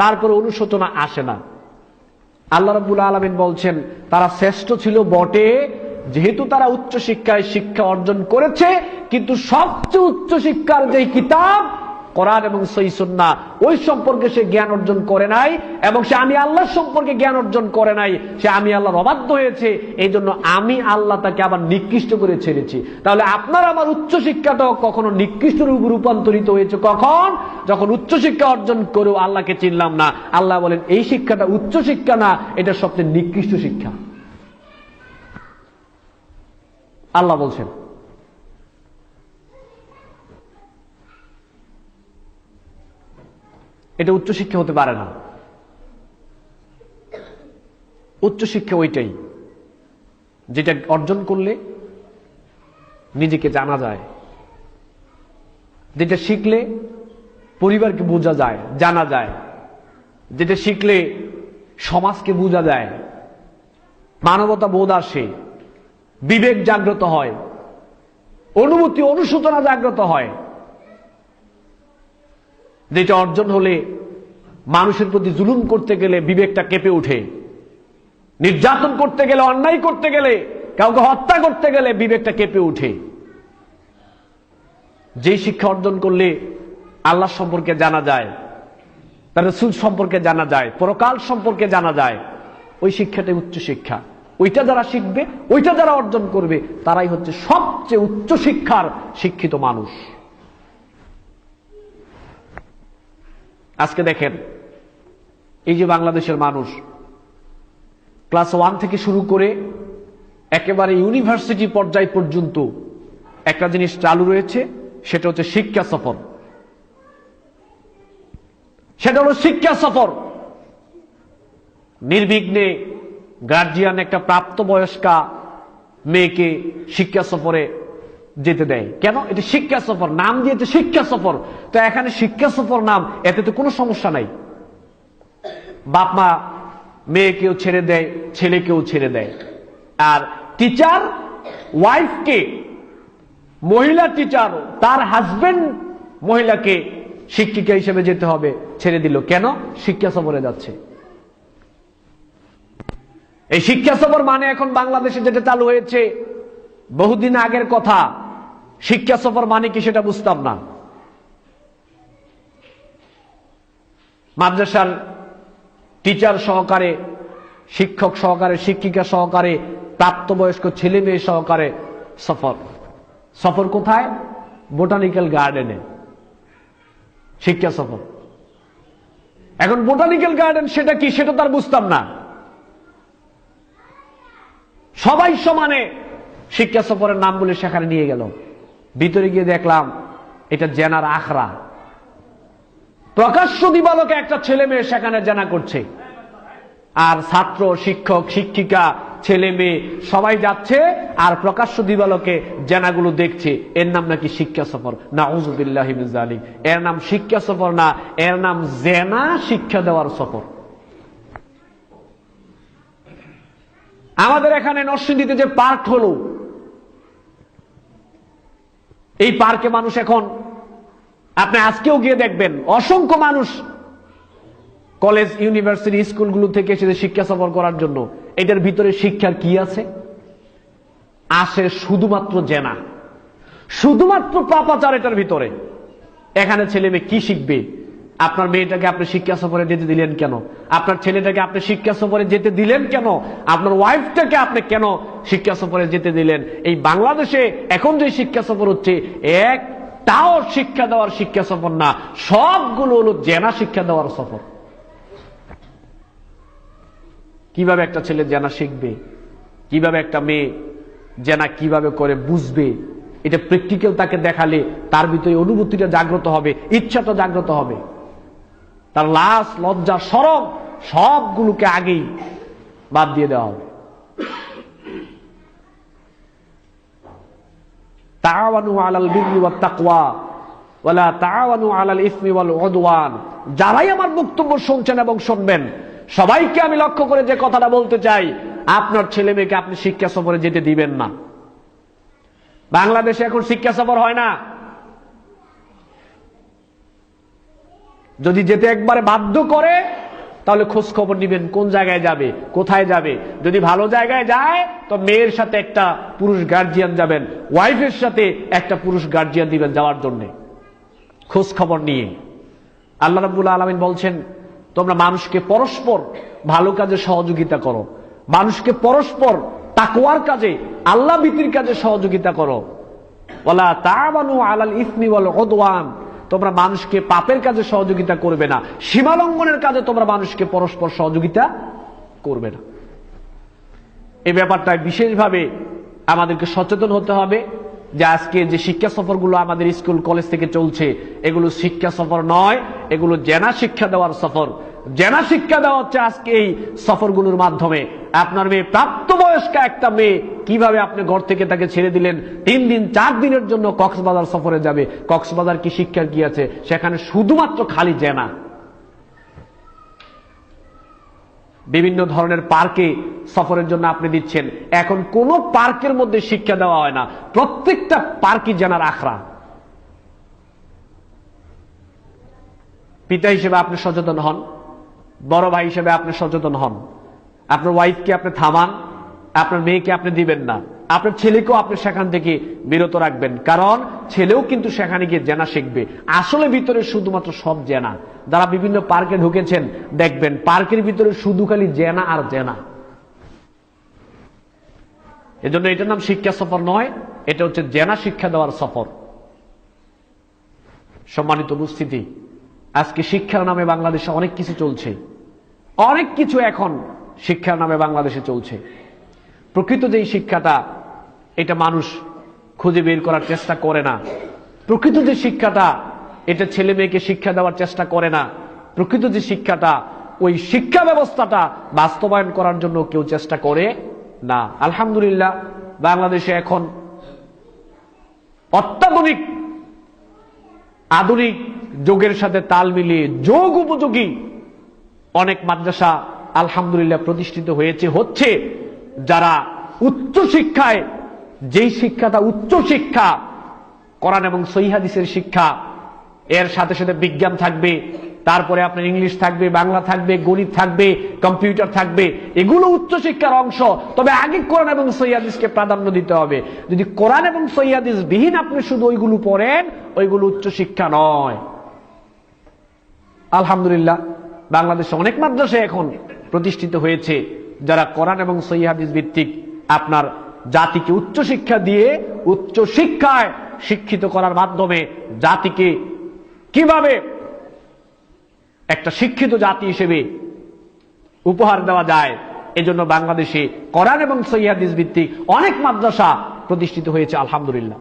তারপরে অনুশোচনা আসে না। আল্লাহ রবুল আলমিন বলছেন, তারা শ্রেষ্ঠ ছিল বটে, যেহেতু তারা উচ্চ শিক্ষায় শিক্ষা অর্জন করেছে, কিন্তু সবচেয়ে উচ্চ শিক্ষার যে কিতাব কোরআন এবং সৈসন্না ওই সম্পর্কে সে জ্ঞান অর্জন করে নাই এবং সে আমি আল্লাহ সম্পর্কে জ্ঞান অর্জন করে নাই, সে আমি আল্লাহর অবাধ্য হয়েছে এই জন্য আমি আল্লাহ তাকে আবার নিকৃষ্ট করে ছেড়েছি। তাহলে আপনার আমার উচ্চ শিক্ষাটাও কখনো নিকৃষ্ট রূপ রূপান্তরিত হয়েছে কখন? যখন উচ্চ শিক্ষা অর্জন করেও আল্লাহকে চিনলাম না। আল্লাহ বলেন, এই শিক্ষাটা উচ্চ শিক্ষা না, এটা সবচেয়ে নিকৃষ্ট শিক্ষা। আল্লাহ বলছেন এটা উচ্চশিক্ষা হতে পারে না। উচ্চশিক্ষা ওইটাই, যেটা অর্জন করলে নিজেকে জানা যায়। যেটা শিখলে পরিবারকে বোঝা যায়, জানা যায়। যেটা শিখলে সমাজকে বোঝা যায়। মানবতা বোধ আসে, বিবেক জাগ্রত হয়, অনুভূতি, অনুশোচনা জাগ্রত হয়। যেটা অর্জন হলে মানুষের প্রতি জুলুম করতে গেলে বিবেকটা কেঁপে ওঠে। নির্যাতন করতে গেলে, অন্যায় করতে গেলে, কাউকে হত্যা করতে গেলে বিবেকটা কেঁপে ওঠে। যেই শিক্ষা অর্জন করলে আল্লাহ সম্পর্কে জানা যায়, তার রসুল সম্পর্কে জানা যায়, পরকাল সম্পর্কে জানা যায়, ওই শিক্ষাটাই উচ্চ শিক্ষা। ওইটা যারা শিখবে, ওইটা যারা অর্জন করবে, তারাই হচ্ছে সবচেয়ে উচ্চ শিক্ষার শিক্ষিত মানুষ। আজকে দেখেন, এই যে বাংলাদেশের মানুষ, ক্লাস ওয়ান থেকে শুরু করে একেবারে ইউনিভার্সিটি পর্যায় পর্যন্ত একটা জিনিস চালু রয়েছে, সেটা হচ্ছে শিক্ষা সফর। সেটা হলো শিক্ষা সফর। নির্বিঘ্নে গার্জিয়ান একটা প্রাপ্তবয়স্কা মেয়েকে শিক্ষা সফরে যেতে দেয়। কেন? এটা শিক্ষা সফর। নাম দিয়েছে শিক্ষা সফর। তো এখানে শিক্ষা সফর নাম, এতে তো কোনো সমস্যা নাই। বাপ মা মেয়েকেও ছেড়ে দেয়, ছেলেকেও ছেড়ে দেয়। আর টিচার ওয়াইফকে মহিলা টিচার তার হাজবেন্ড মহিলাকে শিক্ষিকা হিসেবে যেতে হবে, ছেড়ে দিল। কেন? শিক্ষা সফরে যাচ্ছে। এই শিক্ষা সফর মানে এখন বাংলাদেশে যেটা চালু হয়েছে, বহুদিন আগের কথা। শিক্ষা সফর মানে কি সেটা বুঝতাম না। মাদ্রাসার টিচার সহকারে, শিক্ষক সহকারে, শিক্ষিকা সহকারে, প্রাপ্তবয়স্ক ছেলে মেয়ে সহকারে সফর। সফর কোথায়? বোটানিক্যাল গার্ডেনে। শিক্ষা সফর। এখন বোটানিক্যাল গার্ডেন সেটা কি? সেটা তার বুঝতাম না। সবাই সমানে শিক্ষা সফরের নাম বলে সেখানে নিয়ে গেল। ভিতরে গিয়ে দেখলাম, এটা জেনার আখড়া। প্রকাশ্য দিবালকে একটা ছেলে মেয়ে সেখানে জানা করছে। আর ছাত্র, শিক্ষক, শিক্ষিকা, ছেলে মেয়ে সবাই যাচ্ছে আর প্রকাশ্য দিবালকে জেনাগুলো দেখছে। এর নাম নাকি শিক্ষা সফর। না জালিম এর নাম শিক্ষা সফর না, এর নাম জেনা শিক্ষা দেওয়ার সফর। আমাদের এখানে নরসিংদীতে যে পার্ক হলো এই পার্কে মানুষ এখন, আপনি আজকেও গিয়ে দেখবেন, অসংখ্য মানুষ কলেজ, ইউনিভার্সিটি, স্কুলগুলো থেকে এসে শিক্ষা সফর করার জন্য। এটার ভিতরে শিক্ষার কি আছে? আসে শুধুমাত্র জেনা। শুধুমাত্র পাপাচার এটার ভিতরে। এখানে ছেলে মেয়ে কি শিখবে? আপনার মেয়েটাকে আপনি শিক্ষা সফরে যেতে দিলেন কেন? আপনার ছেলেটাকে আপনি শিক্ষা সফরে যেতে দিলেন কেন? আপনার ওয়াইফটাকে আপনি কেন শিক্ষা সফরে যেতে দিলেন? এই বাংলাদেশে এখন যে শিক্ষা সফর হচ্ছে, একটাও শিক্ষা দেওয়ার শিক্ষা সফর না। সবগুলো হলো জেনা শিক্ষা দেওয়ার সফর। কীভাবে একটা ছেলে জেনা শিখবে? কীভাবে একটা মেয়ে জেনা কীভাবে করে বুঝবে? এটা প্র্যাকটিক্যাল তাকে দেখালে তার ভিতরে অনুভূতিটা জাগ্রত হবে, ইচ্ছাটা জাগ্রত হবে। তার লাশ, লজ্জা, সরব, সবগুলোকে আগেই বাদ দিয়ে দেওয়া হবে। তাওয়ানু আলাল তাকওয়া, ওয়ালা তাওয়ানু আলাল ইসমি যারাই আমার বক্তব্য শুনছেন এবং শুনবেন, সবাইকে আমি লক্ষ্য করে যে কথাটা বলতে চাই, আপনার ছেলে মেয়েকে আপনি শিক্ষা সফরে যেতে দিবেন না। বাংলাদেশে এখন শিক্ষা সফর হয় না। যদি যেতে একবারে বাধ্য করে, তাহলে খোঁজ খবর নিবেন কোন জায়গায় যাবে, কোথায় যাবে। যদি ভালো জায়গায় যায়, তো মেয়ের সাথে একটা পুরুষ গার্জিয়ান যাবেন ওয়াইফের সাথে একটা পুরুষ গার্জিয়ান দিবেন যাওয়ার জন্য। খোঁজ খবর নিয়ে। আল্লাহ রাবুল আলমিন বলছেন, তোমরা মানুষকে পরস্পর ভালো কাজে সহযোগিতা করো। মানুষকে পরস্পর তাকওয়ার কাজে, আল্লাহ ভীতির কাজে সহযোগিতা করো। ওলা তাবানু আলাল ইসমি ওয়াল উদওয়ান। তোমরা মানুষকে পাপের কাজে সহযোগিতা করবে না। সীমালঙ্ঘনের কাজে তোমরা মানুষকে পরস্পর সহযোগিতা করবে না। এ ব্যাপারটায় বিশেষভাবে আমাদেরকে সচেতন হতে হবে যে আজকে যে শিক্ষা সফরগুলো আমাদের স্কুল, কলেজ থেকে চলছে, এগুলো শিক্ষা সফর নয়, এগুলো জেনা শিক্ষা দেওয়ার সফর। জেনা শিক্ষা দেওয়া হচ্ছে আজকে এই সফরগুলোর মাধ্যমে। আপনার মেয়ে প্রাপ্তবয়স্কা একটা মেয়ে, কীভাবে আপনি ঘর থেকে তাকে ছেড়ে দিলেন? তিন দিন, চার দিনের জন্য কক্সবাজার সফরে যাবে। কক্সবাজার কি শিক্ষার কি আছে? সেখানে শুধুমাত্র খালি জেনা বিভিন্ন ধরনের পার্কে সফরের জন্য আপনি দিচ্ছেন। এখন কোন পার্কের মধ্যে শিক্ষা দেওয়া হয় না। প্রত্যেকটা পার্কই জানার আখড়া। পিতা হিসেবে আপনি সচেতন হন। বড় ভাই হিসেবে আপনি সচেতন হন। আপনার ওয়াইফকে আপনি থামান, আপনার মেয়েকে আপনি দিবেন না। আপনার ছেলেকেও আপনি সেখান থেকে বিরত রাখবেন। কারণ ছেলেও কিন্তু সেখানে গিয়ে জেনা শিখবে। আসলে ভিতরে শুধুমাত্র সব জেনা। যারা বিভিন্ন পার্কে ঢুকেছেন, দেখবেন পার্কের ভিতরে শুধু খালি জেনা আর জেনা। এজন্য এটার নাম শিক্ষা সফর নয়, এটা হচ্ছে জেনা শিক্ষা দেওয়ার সফর। সম্মানিত উপস্থিতি। আজকে শিক্ষার নামে বাংলাদেশে অনেক কিছু চলছে। অনেক কিছু এখন শিক্ষার নামে বাংলাদেশে চলছে। প্রকৃত যেই শিক্ষাটা, এটা মানুষ খুঁজে বের করার চেষ্টা করে না। প্রকৃত যে শিক্ষাটা, এটা ছেলে মেয়েকে শিক্ষা দেওয়ার চেষ্টা করে না। প্রকৃত যে শিক্ষাটা, ওই শিক্ষা ব্যবস্থাটা বাস্তবায়ন করার জন্য কেউ চেষ্টা করে না। আলহামদুলিল্লাহ, বাংলাদেশে এখন অত্যাধুনিক, আধুনিক যোগের সাথে তাল মিলিয়ে যোগ উপযোগী। অনেক মাদ্রাসা আলহামদুলিল্লাহ প্রতিষ্ঠিত হয়েছে, হচ্ছে যারা উচ্চ শিক্ষায়, যেই শিক্ষাটা উচ্চ শিক্ষা, কোরআন এবং সহিহাদিসের শিক্ষা, এর সাথে সাথে বিজ্ঞান থাকবে, তারপরে আপনার ইংলিশ থাকবে, বাংলা থাকবে, গণিত থাকবে, কম্পিউটার থাকবে, এগুলো উচ্চ শিক্ষার অংশ। তবে আগে কোরআন এবং সৈয়াদিসকে প্রাধান্য দিতে হবে। যদি কোরআন এবং সৈয়াদিস বিহীন আপনি শুধু ওইগুলো পড়েন, ওইগুলো উচ্চ শিক্ষা নয়। আলহামদুলিল্লাহ, বাংলাদেশে অনেক মাদ্রাসা এখন প্রতিষ্ঠিত হয়েছে যারা কোরআন এবং সৈহাদিস ভিত্তিক আপনার জাতিকে উচ্চ শিক্ষা দিয়ে উচ্চ শিক্ষায় শিক্ষিত করার মাধ্যমে জাতিকে কীভাবে একটা শিক্ষিত জাতি হিসেবে উপহার দেওয়া যায়, এজন্য বাংলাদেশে কোরআন এবং সৈহাদিস ভিত্তিক অনেক মাদ্রাসা প্রতিষ্ঠিত হয়েছে, আলহামদুলিল্লাহ।